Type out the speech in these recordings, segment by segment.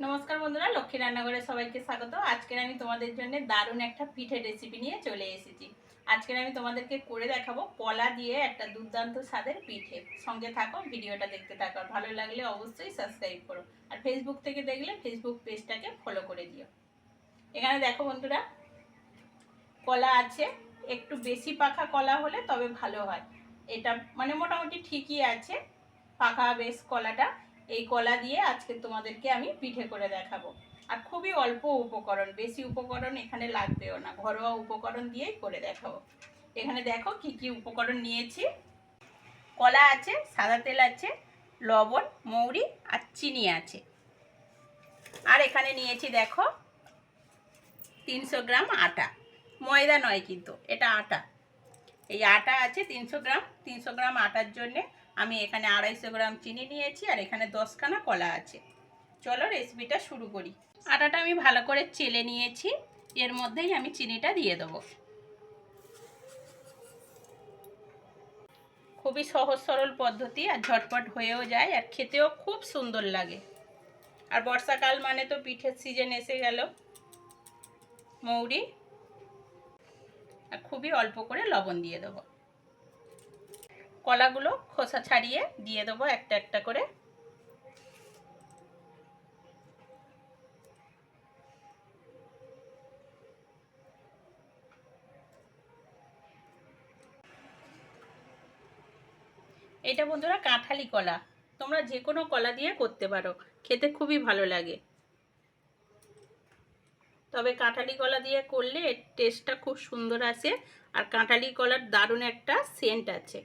নমস্কার বন্ধুরা, লক্ষ্মী রান্নাঘরে সবাইকে স্বাগত। আজকের আমি তোমাদের জন্য দারুণ একটা পিঠের রেসিপি নিয়ে চলে এসেছি। আজকের আমি তোমাদেরকে করে দেখাবো কলা দিয়ে একটা দুর্দান্ত স্বাদের পিঠে। সঙ্গে থাকো, ভিডিওটা দেখতে থাকো ভালো লাগলে অবশ্যই সাবস্ক্রাইব করো। আর ফেসবুক থেকে দেখলে ফেসবুক পেজটাকে ফলো করে দিও। এখানে দেখো বন্ধুরা, কলা আছে। একটু বেশি পাখা কলা হলে তবে ভালো হয়। এটা মানে মোটামুটি ঠিকই আছে। পাখা বেশ কলাটা। এই কলা দিয়ে আজকে তোমাদেরকে আমি পিঠে করে দেখাবো। আর খুবই অল্প উপকরণ, বেশি উপকরণ এখানে লাগবেও না, ঘরোয়া উপকরণ দিয়েই করে দেখাবো। এখানে দেখো কি কি উপকরণ নিয়েছি। কলা আছে, সাদা তেল আছে, লবণ, মৌরি আর চিনি আছে। আর এখানে নিয়েছি দেখো তিনশো গ্রাম আটা। ময়দা নয় কিন্তু, এটা আটা। এই আটা আছে তিনশো গ্রাম তিনশো গ্রাম আটার জন্যে আমি এখানে আড়াইশো গ্রাম চিনি নিয়েছি আর এখানে দশখানা কলা আছে। চলো রেসিপিটা শুরু করি। আটাটা আমি ভালো করে চেলে নিয়েছি, এর মধ্যেই আমি চিনিটা দিয়ে দেবো। খুবই সহজ সরল পদ্ধতি আর ঝটপট হয়েও যায় আর খেতেও খুব সুন্দর লাগে। আর বর্ষাকাল মানে তো পিঠের সিজন এসে গেল। মৌরি, আর খুবই অল্প করে লবণ দিয়ে দেবো। কলাগুলো খোসা ছাড়িয়ে দিয়ে দেবো একটা একটা করে। এটা বন্ধুরা কাঁঠালি কলা। তোমরা যে কোনো কলা দিয়ে করতে পারো, খেতে খুবই ভালো লাগে। তবে কাঁঠালি কলা দিয়ে করলে টেস্টটা খুব সুন্দর আসে, আর কাঁঠালি কলার দারুণ একটা সেন্ট আছে।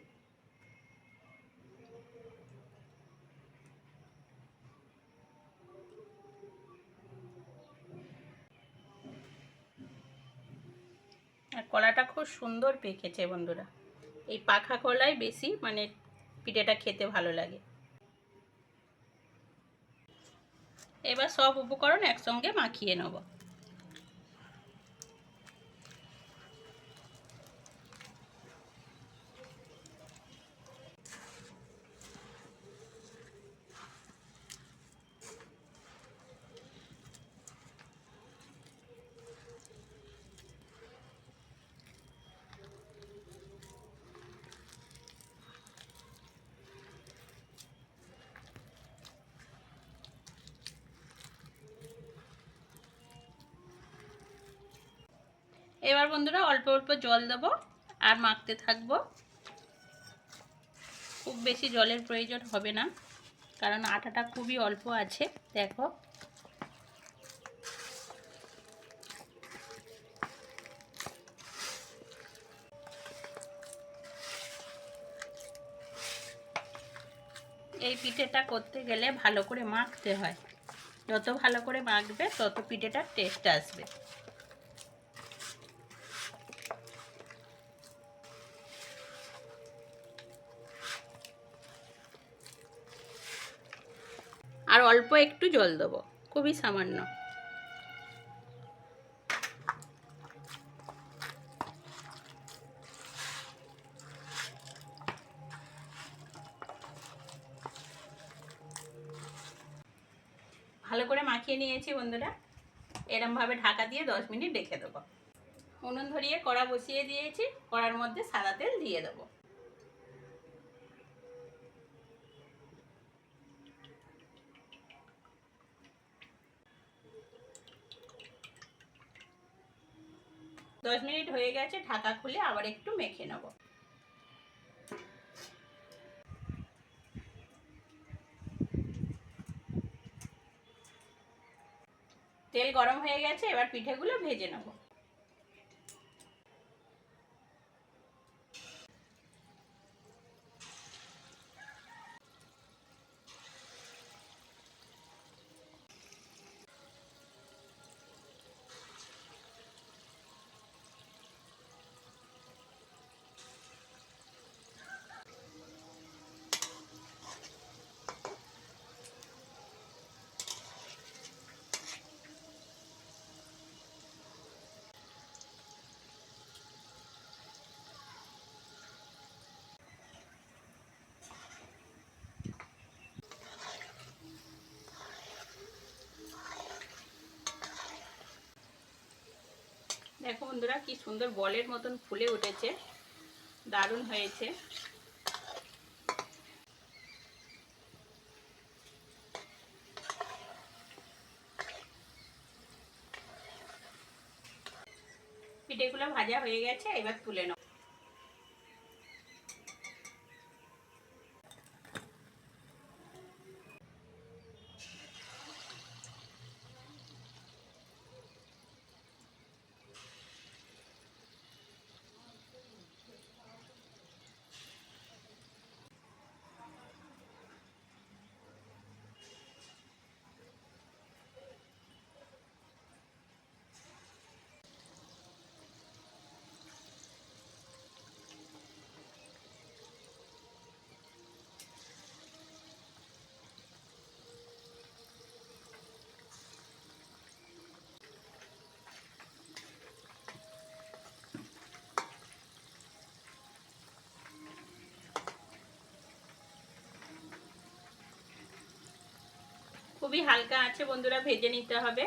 আর কলাটা খুব সুন্দর পেকেছে বন্ধুরা। এই পাখা কলাই বেশি মানে পিঠেটা খেতে ভালো লাগে। এবার সব উপকরণ একসঙ্গে মাখিয়ে নেব। এবার বন্ধুরা অল্প অল্প জল দেবো আর মাখতে থাকব। খুব বেশি জলের প্রয়োজন হবে না, কারণ আটাটা খুবই অল্প আছে, দেখো। এই পিঠেটা করতে গেলে ভালো করে মাখতে হয়। যত ভালো করে মাখবে, তত পিঠেটার টেস্ট আসবে। অল্প একটু জল দেবো, খুবই সামান্য। ভালো করে মাখিয়ে নিয়েছি বন্ধুরা। এরমভাবে ঢাকা দিয়ে দশ মিনিট রেখে দেবো। উনুন ধরিয়ে কড়া বসিয়ে দিয়েছি, কড়ার মধ্যে সাদা তেল দিয়ে দেবো। দশ মিনিট হয়ে গেছে, ঢাকা খুলে আবার একটু মেখে নেব। তেল গরম হয়ে গেছে, এবার পিঠেগুলো ভেজে নেব। দেখো বন্ধুরা, কি সুন্দর বলের মতন ফুলে উঠেছে। দারুণ হয়েছে। পিঠেগুলো ভাজা হয়ে গেছে, এবার তুলে নাও। খুবই হালকা আছে বন্ধুরা ভেজে নিতে হবে।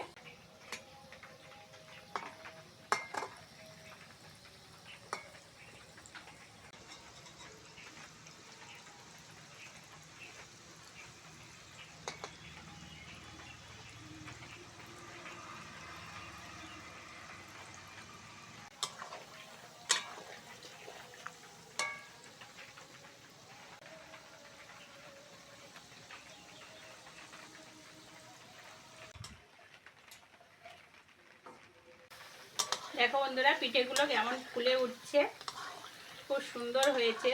দেখো বন্ধুরা পিঠেগুলো কেমন ফুলে উঠছে। খুব সুন্দর হয়েছে।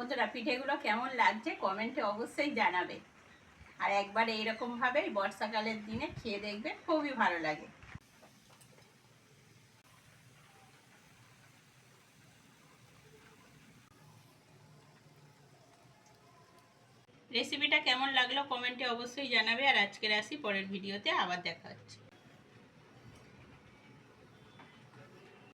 বন্ধুরা, পিঠেগুলো কেমন লাগছে কমেন্টে অবশ্যই জানাবে। আর একবার এইরকম ভাবে বর্ষাকালের দিনে খেয়ে দেখবে খুবই ভালো লাগে। রেসিপিটা কেমন লাগল কমেন্টে অবশ্যই জানাবে, আর আজকের আসি পরের ভিডিওতে আবার দেখা হচ্ছে।